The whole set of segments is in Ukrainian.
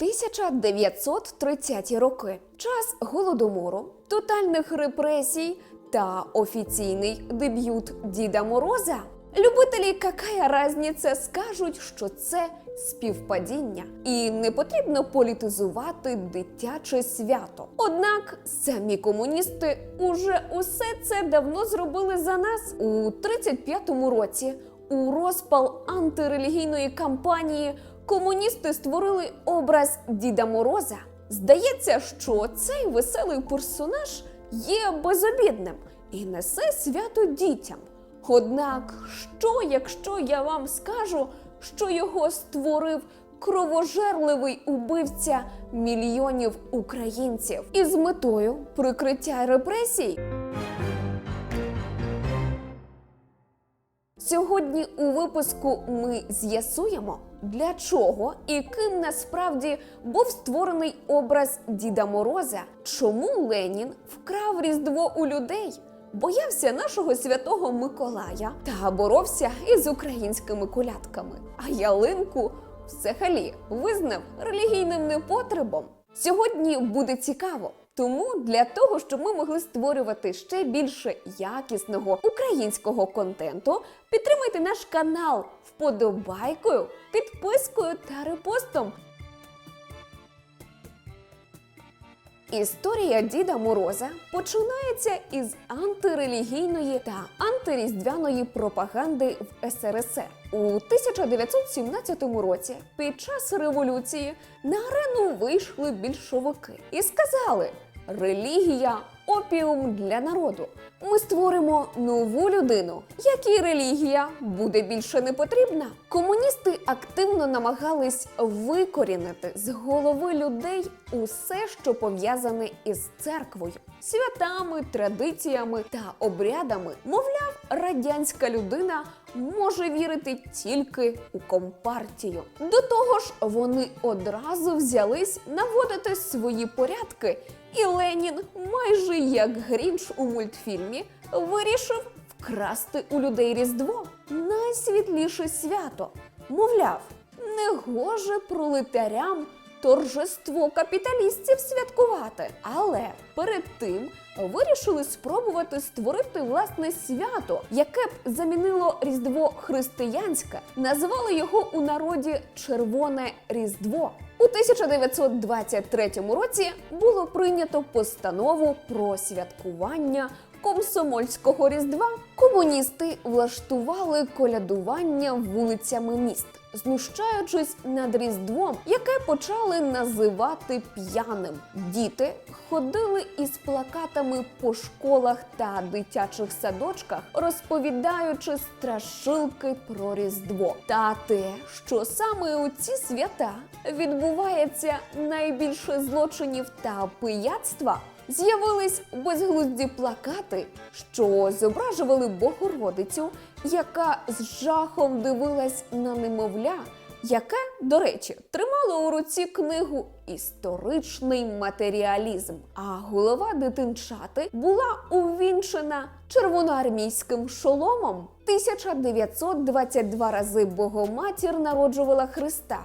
1930 роки час голодомору, тотальних репресій та офіційний дебют Діда Мороза. Любителі какая разниця скажуть, що це співпадіння, і не потрібно політизувати дитяче свято. Однак самі комуністи уже усе це давно зробили за нас у 35-му році. У розпал антирелігійної кампанії комуністи створили образ Діда Мороза. Здається, що цей веселий персонаж є безобідним і несе свято дітям. Однак, що якщо я вам скажу, що його створив кровожерливий убивця мільйонів українців із метою прикриття репресій? Сьогодні у випуску ми з'ясуємо, для чого і ким насправді був створений образ Діда Мороза, чому Ленін вкрав Різдво у людей, боявся нашого святого Миколая та боровся із українськими колядками, а ялинку взагалі визнав релігійним непотребом. Сьогодні буде цікаво. Тому для того, щоб ми могли створювати ще більше якісного українського контенту, підтримайте наш канал вподобайкою, підпискою та репостом. Історія Діда Мороза починається із антирелігійної та антиріздвяної пропаганди в СРСР. У 1917 році під час революції на арену вийшли більшовики і сказали: релігія опіум для народу. Ми створимо нову людину, якій релігія буде більше не потрібна. Комуністи активно намагались викорінити з голови людей усе, що пов'язане із церквою, святами, традиціями та обрядами. Мовляв, радянська людина може вірити тільки у компартію. До того ж, вони одразу взялись наводити свої порядки. І Ленін, майже як Грінч у мультфільмі, вирішив вкрасти у людей Різдво найсвітліше свято. Мовляв, не гоже пролетарям торжество капіталістів святкувати. Але перед тим вирішили спробувати створити власне свято, яке б замінило Різдво християнське. Назвали його у народі Червоне Різдво. У 1923 році було прийнято постанову про святкування комсомольського різдва. Комуністи влаштували колядування вулицями міст, знущаючись над різдвом, яке почали називати п'яним. Діти ходили із плакатами по школах та дитячих садочках, розповідаючи страшилки про різдво та те, що саме у ці свята відбувається найбільше злочинів та пияцтва. З'явились безглузді плакати, що зображували Богородицю, яка з жахом дивилась на немовля, яке, до речі, тримало у руці книгу Історичний матеріалізм. А голова дитинчати була увінчена червоноармійським шоломом. 1922 рази Богоматір народжувала Христа.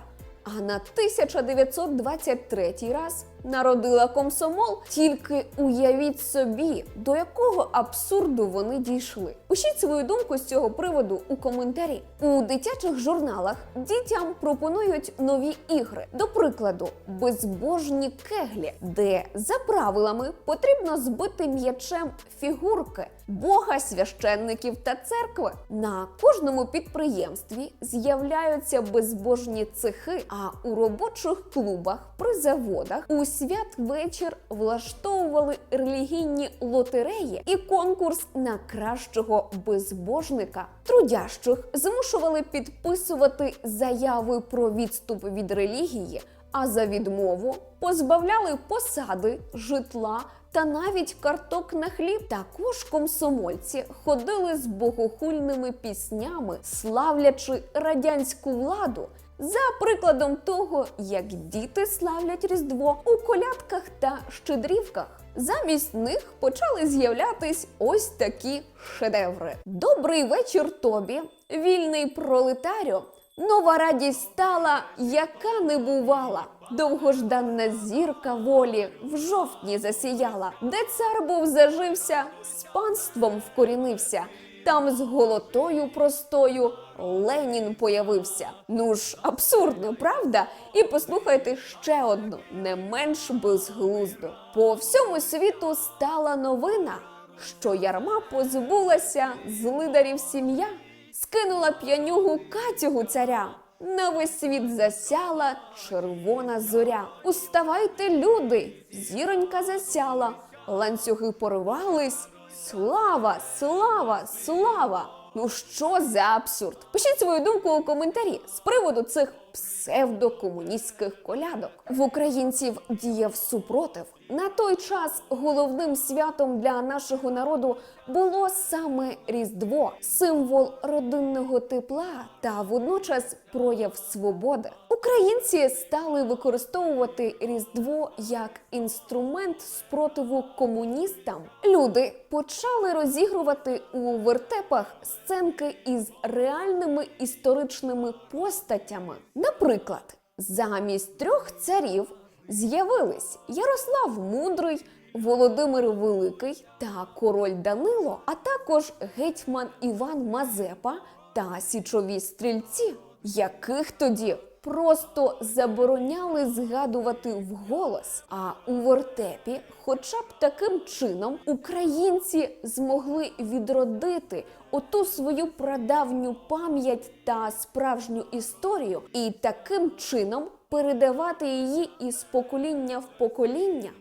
А на 1923 раз народила комсомол. Тільки уявіть собі, до якого абсурду вони дійшли. Пишіть свою думку з цього приводу у коментарі. У дитячих журналах дітям пропонують нові ігри. До прикладу, безбожні кеглі, де за правилами потрібно збити м'ячем фігурки бога, священників та церкви. На кожному підприємстві з'являються безбожні цехи, а у робочих клубах при заводах у святвечір влаштовували релігійні лотереї і конкурс на кращого безбожника. Трудящих змушували підписувати заяви про відступ від релігії, а за відмову позбавляли посади, житла. Та навіть карток на хліб також комсомольці ходили з богохульними піснями, славлячи радянську владу. За прикладом того, як діти славлять Різдво у колядках та щедрівках. Замість них почали з'являтись ось такі шедеври. Добрий вечір тобі, вільний пролетарю. Нова радість стала, яка не бувала. Довгожданна зірка волі в жовтні засіяла, де цар був зажився, з панством вкорінився. Там з голотою простою Ленін появився. Ну ж, абсурдно, правда? І послухайте ще одну, не менш безглузду. По всьому світу стала новина, що ярма позбулася з лидарів сім'я, скинула п'янюгу Катюгу царя. На весь світ засяла червона зоря. Уставайте, люди! Зіронька засяла, ланцюги порвались. Слава, слава, слава! Ну що за абсурд? Пишіть свою думку у коментарі з приводу цих псевдокомуністських колядок. В українців діяв супротив. На той час головним святом для нашого народу було саме Різдво, символ родинного тепла та водночас прояв свободи. Українці стали використовувати Різдво як інструмент спротиву комуністам. Люди почали розігрувати у вертепах сценки із реальними історичними постатями. Наприклад, замість трьох царів з'явились Ярослав Мудрий, Володимир Великий та король Данило, а також гетьман Іван Мазепа та січові стрільці, яких тоді просто забороняли згадувати вголос. А у вертепі, хоча б таким чином, українці змогли відродити оту свою прадавню пам'ять та справжню історію, і таким чином передавати її із покоління в покоління.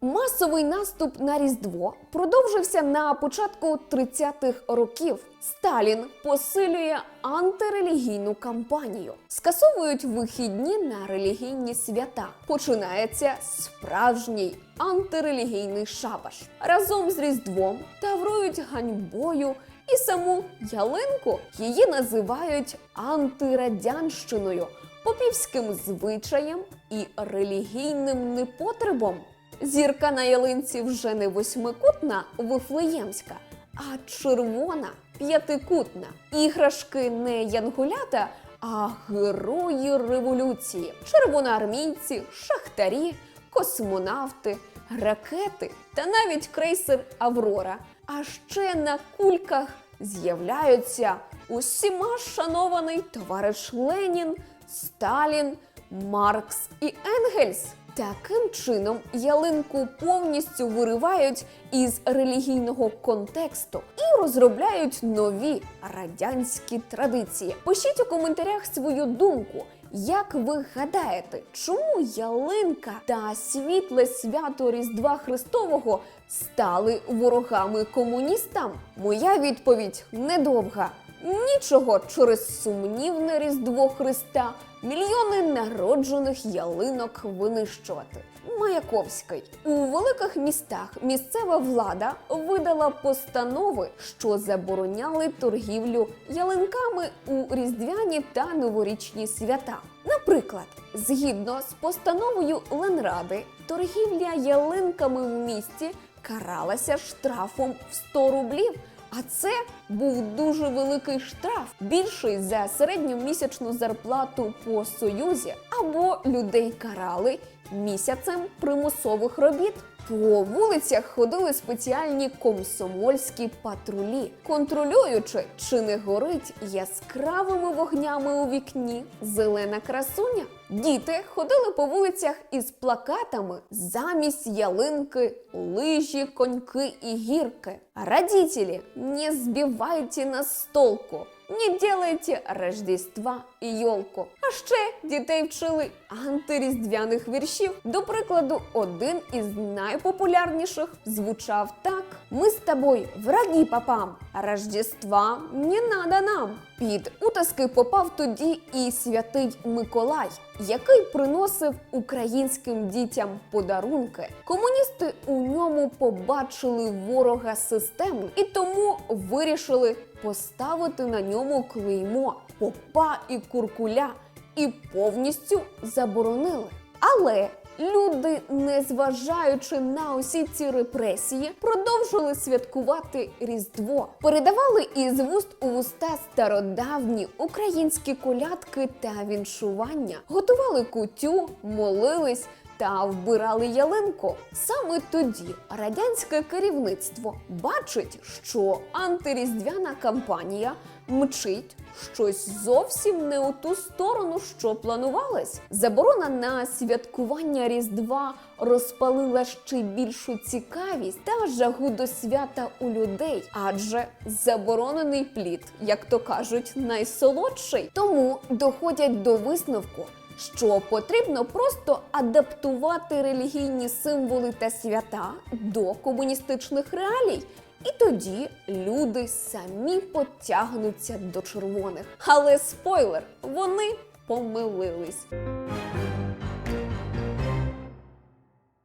Масовий наступ на Різдво продовжився на початку 30-х років. Сталін посилює антирелігійну кампанію, скасовують вихідні на релігійні свята. Починається справжній антирелігійний шабаш. Разом з Різдвом таврують ганьбою і саму ялинку її називають антирадянщиною, попівським звичаєм і релігійним непотребом. Зірка на ялинці вже не восьмикутна вифлеємська, а червона п'ятикутна. Іграшки не янгулята, а герої революції, червоноармійці, шахтарі, космонавти, ракети та навіть крейсер Аврора. А ще на кульках з'являються усіма шанований товариш Ленін, Сталін, Маркс і Енгельс. Таким чином ялинку повністю виривають із релігійного контексту і розробляють нові радянські традиції. Пишіть у коментарях свою думку. Як ви гадаєте, чому ялинка та світле свято Різдва Христового стали ворогами комуністам? Моя відповідь недовга. Нічого через сумнівне Різдво Христа мільйони народжених ялинок винищувати. Маяковський у великих містах місцева влада видала постанови, що забороняли торгівлю ялинками у різдвяні та новорічні свята. Наприклад, згідно з постановою Ленради, торгівля ялинками в місті каралася штрафом в 100 рублів. А це був дуже великий штраф, більший за середньомісячну зарплату по союзі, або людей карали місяцем примусових робіт. По вулицях ходили спеціальні комсомольські патрулі, контролюючи, чи не горить яскравими вогнями у вікні зелена красуня. Діти ходили по вулицях із плакатами замість ялинки, лижі, коньки і гірки. Родителі, не збивайте нас з толку. Не делайте Рождества і йолку. А ще дітей вчили антиріздвяних віршів. До прикладу, один із найпопулярніших звучав так: Ми з тобою враги попам, Рождества не надо нам. Під утиски попав тоді і святий Миколай, який приносив українським дітям подарунки. Комуністи у ньому побачили ворога системи і тому вирішили поставити на ньому клеймо попа і куркуля і повністю заборонили. Але люди, незважаючи на усі ці репресії, продовжили святкувати Різдво, передавали із вуст у вуста стародавні українські колядки та віншування, готували кутю, молились. Та вбирали ялинку. Саме тоді радянське керівництво бачить, що антиріздвяна кампанія мчить щось зовсім не у ту сторону, що планувалось. Заборона на святкування Різдва розпалила ще більшу цікавість та жагу до свята у людей, адже заборонений плід, як то кажуть, найсолодший. Тому доходять до висновку що потрібно просто адаптувати релігійні символи та свята до комуністичних реалій. І тоді люди самі потягнуться до червоних. Але спойлер, вони помилились.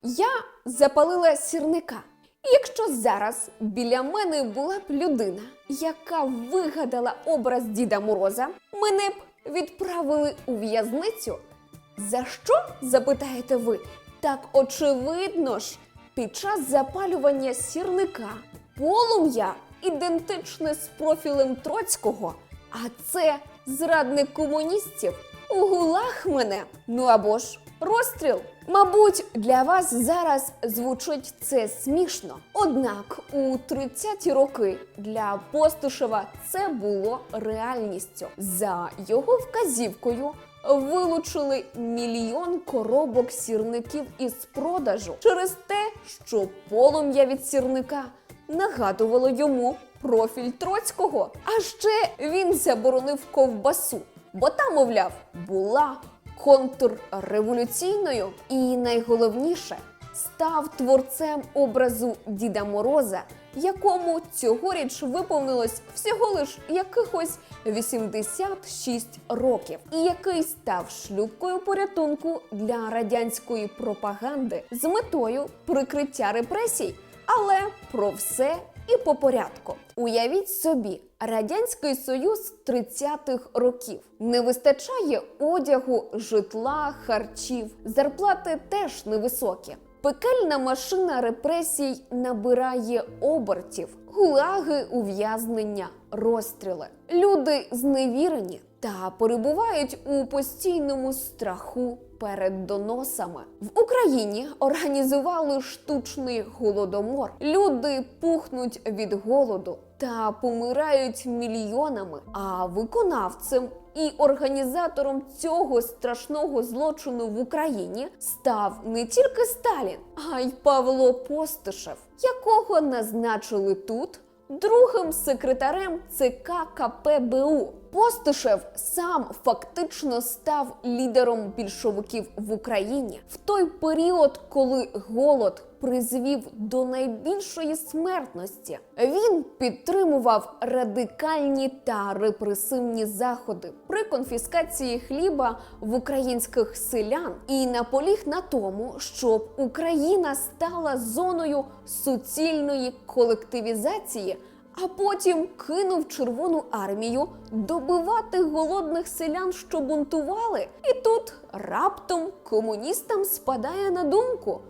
Я запалила сірника. І Якщо зараз біля мене була б людина, яка вигадала образ Діда Мороза, мене б відправили у в'язницю. За що? запитаєте ви? Так очевидно ж, під час запалювання сірника полум'я ідентичне з профілем Троцького, а це зрадник комуністів. У гулах мене. Ну або ж розстріл. Мабуть, для вас зараз звучить це смішно. Однак у 30-ті роки для Постишева це було реальністю. За його вказівкою вилучили мільйон коробок сірників із продажу через те, що полум'я від сірника нагадувало йому профіль Троцького. А ще він заборонив ковбасу, бо та, мовляв, була контрреволюційною і найголовніше став творцем образу Діда Мороза, якому цьогоріч виповнилось всього лиш якихось 86 років, і який став шлюбкою порятунку для радянської пропаганди з метою прикриття репресій. Але про все і по порядку. Уявіть собі, радянський союз 30-х років не вистачає одягу, житла, харчів, зарплати теж невисокі. Пекельна машина репресій набирає обертів, гулаги, ув'язнення, розстріли. Люди зневірені та перебувають у постійному страху перед доносами. В Україні організували штучний голодомор. Люди пухнуть від голоду та помирають мільйонами. А виконавцем і організатором цього страшного злочину в Україні став не тільки Сталін, а й Павло Постишев, якого назначили тут другим секретарем ЦК КПБУ. Постишев сам фактично став лідером більшовиків в Україні в той період, коли голод призвів до найбільшої смертності. Він підтримував радикальні та репресивні заходи при конфіскації хліба в українських селян і наполіг на тому, щоб Україна стала зоною суцільної колективізації. А потім кинув Червону армію добивати голодних селян, що бунтували. І тут раптом комуністам спадає на думку,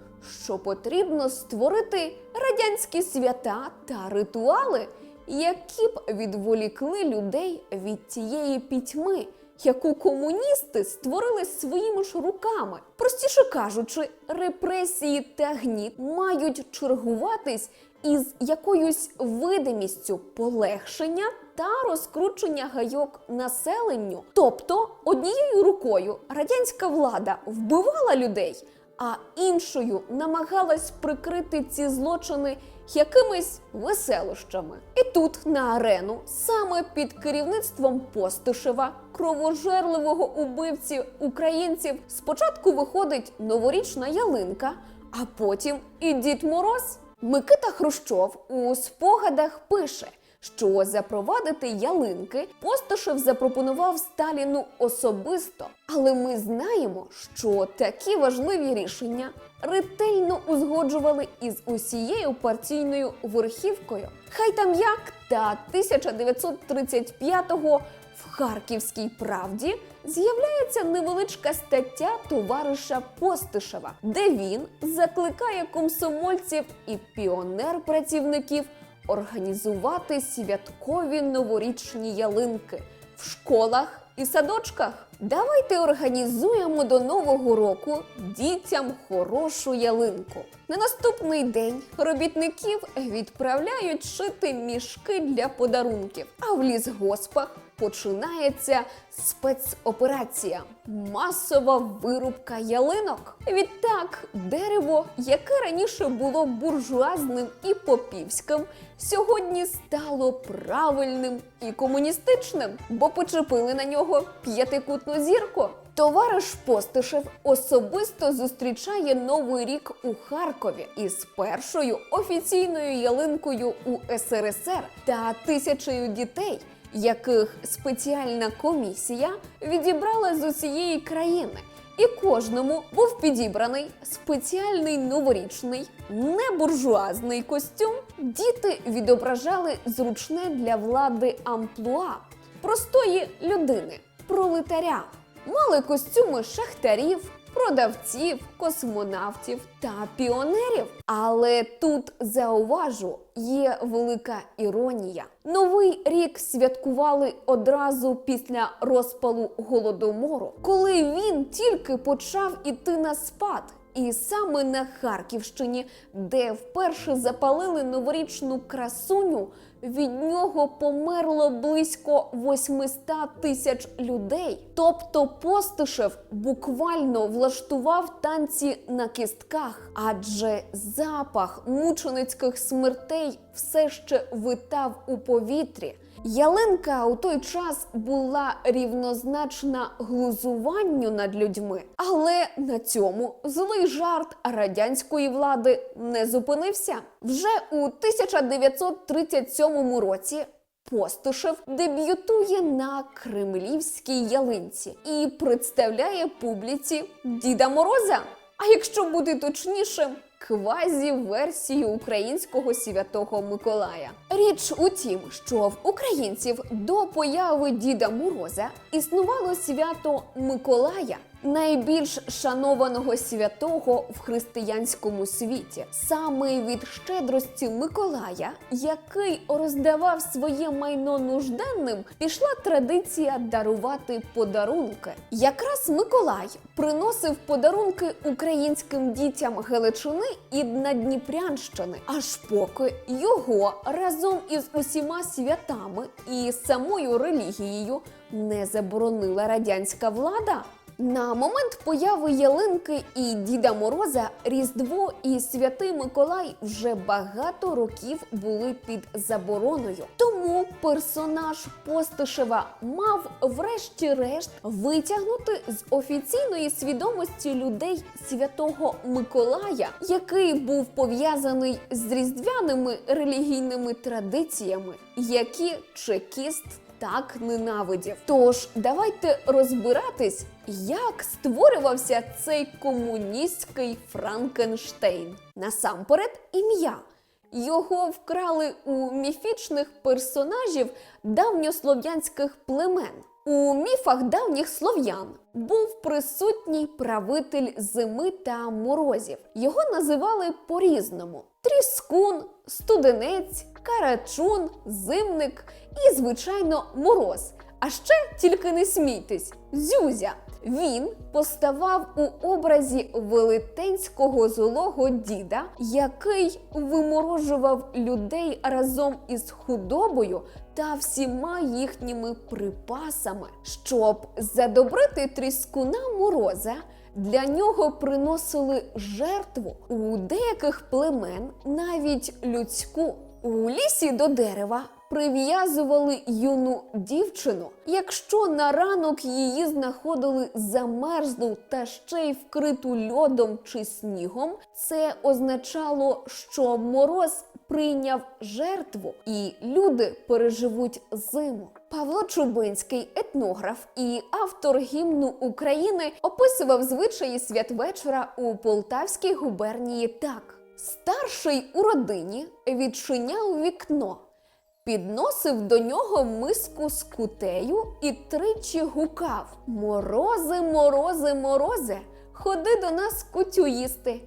що потрібно створити радянські свята та ритуали, які б відволікли людей від тієї пітьми, яку комуністи створили своїми ж руками. Простіше кажучи, репресії та гніт мають чергуватись із якоюсь видимістю полегшення та розкручення гайок населенню. Тобто однією рукою радянська влада вбивала людей, а іншою намагалась прикрити ці злочини якимись веселощами. І тут на арену, саме під керівництвом Постишева, кровожерливого убивці українців, спочатку виходить новорічна ялинка, а потім і Дід Мороз. Микита Хрущов у спогадах пише, що запровадити ялинки Постишев запропонував Сталіну особисто. Але ми знаємо, що такі важливі рішення ретельно узгоджували із усією партійною верхівкою. Хай там як та 1935-го в Харківській правді з'являється невеличка стаття товариша Постишева, де він закликає комсомольців і піонер-працівників організувати святкові новорічні ялинки в школах і садочках. Давайте організуємо до нового року дітям хорошу ялинку. На наступний день робітників відправляють шити мішки для подарунків, а в лісгоспах починається спецоперація масова вирубка ялинок. Відтак, дерево, яке раніше було буржуазним і попівським, сьогодні стало правильним і комуністичним, бо почепили на нього п'ятикутну зірку. Товариш Постишев особисто зустрічає новий рік у Харкові із першою офіційною ялинкою у СРСР та тисячею дітей, яких спеціальна комісія відібрала з усієї країни. І кожному був підібраний спеціальний новорічний небуржуазний костюм. Діти відображали зручне для влади амплуа простої людини, пролетаря. Мали костюми шахтарів, продавців, космонавтів та піонерів. Але тут зауважу, є велика іронія. Новий рік святкували одразу після розпалу голодомору, коли він тільки почав іти на спад. І саме на Харківщині, де вперше запалили новорічну красуню, від нього померло близько 800 тисяч людей. Тобто Постишев буквально влаштував танці на кістках, адже запах мученицьких смертей все ще витав у повітрі. Ялинка у той час була рівнозначна глузуванню над людьми, але на цьому злий жарт радянської влади не зупинився. Вже у 1937 році Постишев дебютує на кремлівській ялинці і представляє публіці Діда Мороза. А якщо бути точнішим, квазі-версію українського святого Миколая. Річ у тім, що в українців до появи Діда Мороза існувало свято Миколая, найбільш шанованого святого в християнському світі. Саме від щедрості Миколая, який роздавав своє майно нужденним, пішла традиція дарувати подарунки. Якраз Миколай приносив подарунки українським дітям Галичини і Надніпрянщини, аж поки його разом із усіма святами і самою релігією не заборонила радянська влада. На момент появи ялинки і Діда Мороза Різдво і Святий Миколай вже багато років були під забороною. Тому персонаж Постишева мав, врешті-решт, витягнути з офіційної свідомості людей святого Миколая, який був пов'язаний з різдвяними релігійними традиціями, які чекіст так ненавидів. Тож давайте розбиратись, як створювався цей комуністський Франкенштейн. Насамперед, ім'я. Його вкрали у міфічних персонажів давньослов'янських племен. У міфах давніх слов'ян був присутній правитель зими та морозів. Його називали по-різному: тріскун, студенець, карачун, зимник і, звичайно, мороз. А ще тільки не смійтесь, зюзя. Він поставав у образі велетенського злого діда, який виморожував людей разом із худобою та всіма їхніми припасами. Щоб задобрити тріскуна мороза, для нього приносили жертву у деяких племен навіть людську. У лісі до дерева прив'язували юну дівчину. Якщо на ранок її знаходили замерзлу та ще й вкриту льодом чи снігом, це означало, що мороз прийняв жертву, і люди переживуть зиму. Павло Чубинський, етнограф і автор гімну України, описував звичаї святвечора у Полтавській губернії так: старший у родині відчиняв вікно підносив до нього миску з кутею і тричі гукав: Морози, морози, морозе, ходи до нас кутю їсти.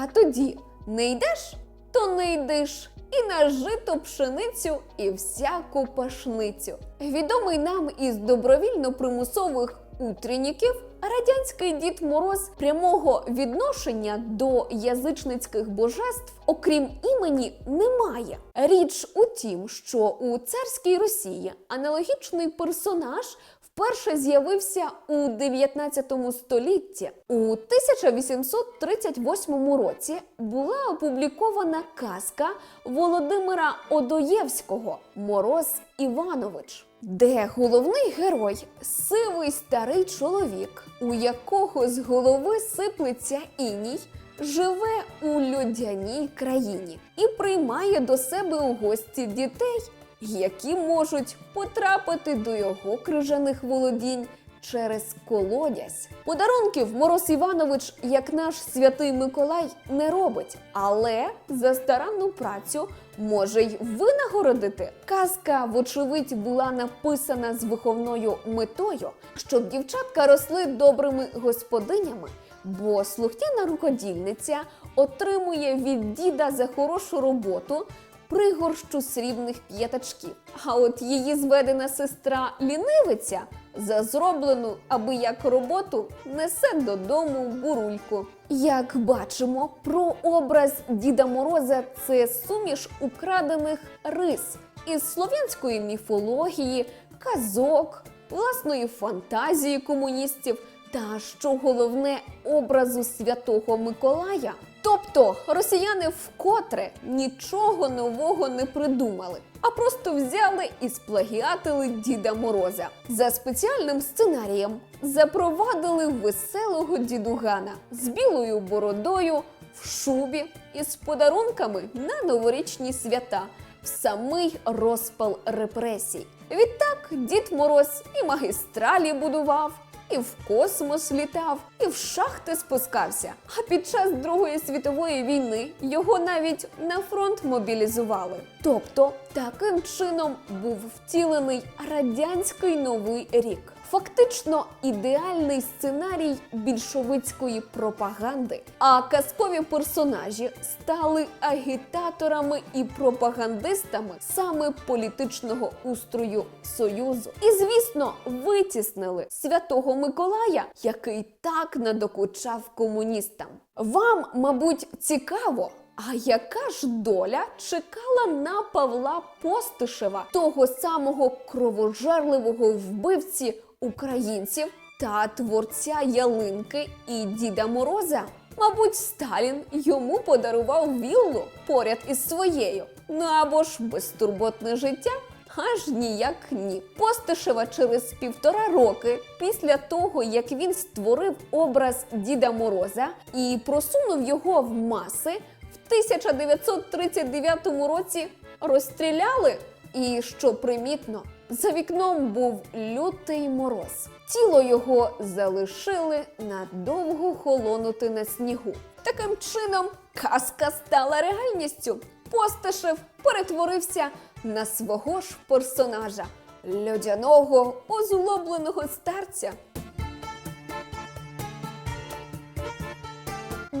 А тоді не йдеш, то не йдиш. І на жито пшеницю, і всяку пашницю. Відомий нам із добровільно-примусових утренніків, радянський Дід Мороз прямого відношення до язичницьких божеств, окрім імені, не має. Річ у тім, що у царській Росії аналогічний персонаж вперше з'явився у 19 столітті. У 1838 році була опублікована казка Володимира Одоєвського Мороз Іванович, де головний герой сивий старий чоловік, у якого з голови сиплеться іній. Живе у людяній країні і приймає до себе у гості дітей, які можуть потрапити до його крижаних володінь через колодязь. Подарунків Мороз Іванович, як наш святий Миколай, не робить, але за старанну працю може й винагородити. Казка, вочевидь, була написана з виховною метою, щоб дівчатка росли добрими господинями. Бо слухняна рукодільниця отримує від діда за хорошу роботу пригорщу срібних п'ятачків. А от її зведена сестра лінивиця за зроблену аби як роботу несе додому бурульку. Як бачимо, прообраз Діда Мороза це суміш украдених рис із слов'янської міфології, казок, власної фантазії комуністів та що головне образу святого Миколая. Тобто росіяни вкотре нічого нового не придумали, а просто взяли і сплагіатили Діда Мороза. За спеціальним сценарієм запровадили веселого дідугана з білою бородою в шубі із подарунками на новорічні свята в самий розпал репресій. Відтак Дід Мороз і магістралі будував і в космос літав, і в шахти спускався. А під час Другої світової війни його навіть на фронт мобілізували. Тобто таким чином був втілений радянський новий рік. Фактично ідеальний сценарій більшовицької пропаганди. А казкові персонажі стали агітаторами і пропагандистами саме політичного устрою Союзу. І, звісно, витіснили святого Миколая, який так надокучав комуністам. Вам, мабуть, цікаво. А яка ж доля чекала на Павла Постишева, того самого кровожерливого вбивці українців та творця ялинки і Діда Мороза? Мабуть, Сталін йому подарував віллу поряд із своєю. Ну або ж безтурботне життя. Аж ніяк ні. Постишева через півтора роки після того, як він створив образ Діда Мороза і просунув його в маси, в 1939 році розстріляли. І що примітно, за вікном був лютий мороз. Тіло його залишили надовго холонути на снігу. Таким чином, казка стала реальністю. Постишев перетворився на свого ж персонажа льодяного озлобленого старця.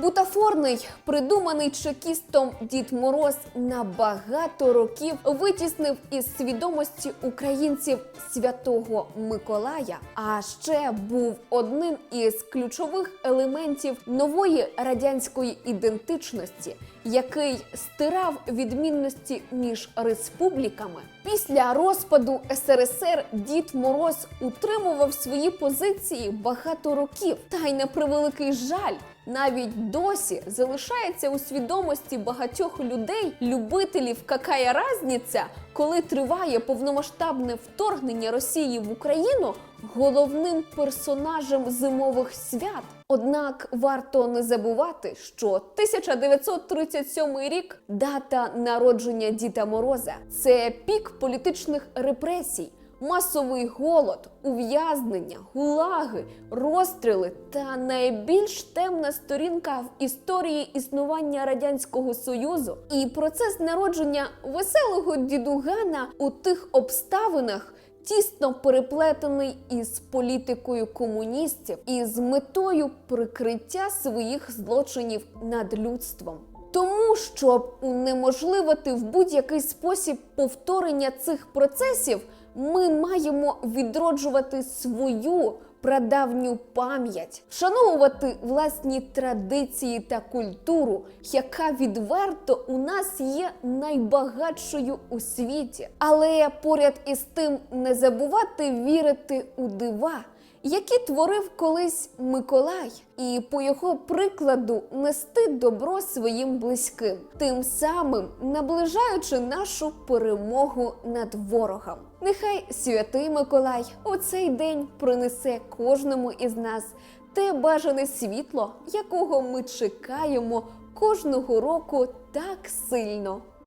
Бутафорний, придуманий чекістом Дід Мороз на багато років витіснив із свідомості українців святого Миколая, а ще був одним із ключових елементів нової радянської ідентичності, який стирав відмінності між республіками. Після розпаду СРСР Дід Мороз утримував свої позиції багато років, та й на превеликий жаль навіть досі залишається у свідомості багатьох людей, любителів какая разниця, коли триває повномасштабне вторгнення Росії в Україну головним персонажем зимових свят. Однак варто не забувати, що 1937 рік дата народження Діда Мороза це пік політичних репресій. масовий голод, ув'язнення, гулаги, розстріли та найбільш темна сторінка в історії існування радянського союзу і процес народження веселого дідугана у тих обставинах. Тісно переплетений із політикою комуністів і з метою прикриття своїх злочинів над людством. Тому, щоб унеможливити в будь-який спосіб повторення цих процесів, ми маємо відроджувати свою прадавню пам'ять, вшановувати власні традиції та культуру, яка відверто у нас є найбагатшою у світі. Але поряд із тим не забувати вірити у дива які творив колись Миколай, і по його прикладу нести добро своїм близьким, тим самим наближаючи нашу перемогу над ворогом. Нехай святий Миколай у цей день принесе кожному із нас те бажане світло, якого ми чекаємо кожного року так сильно.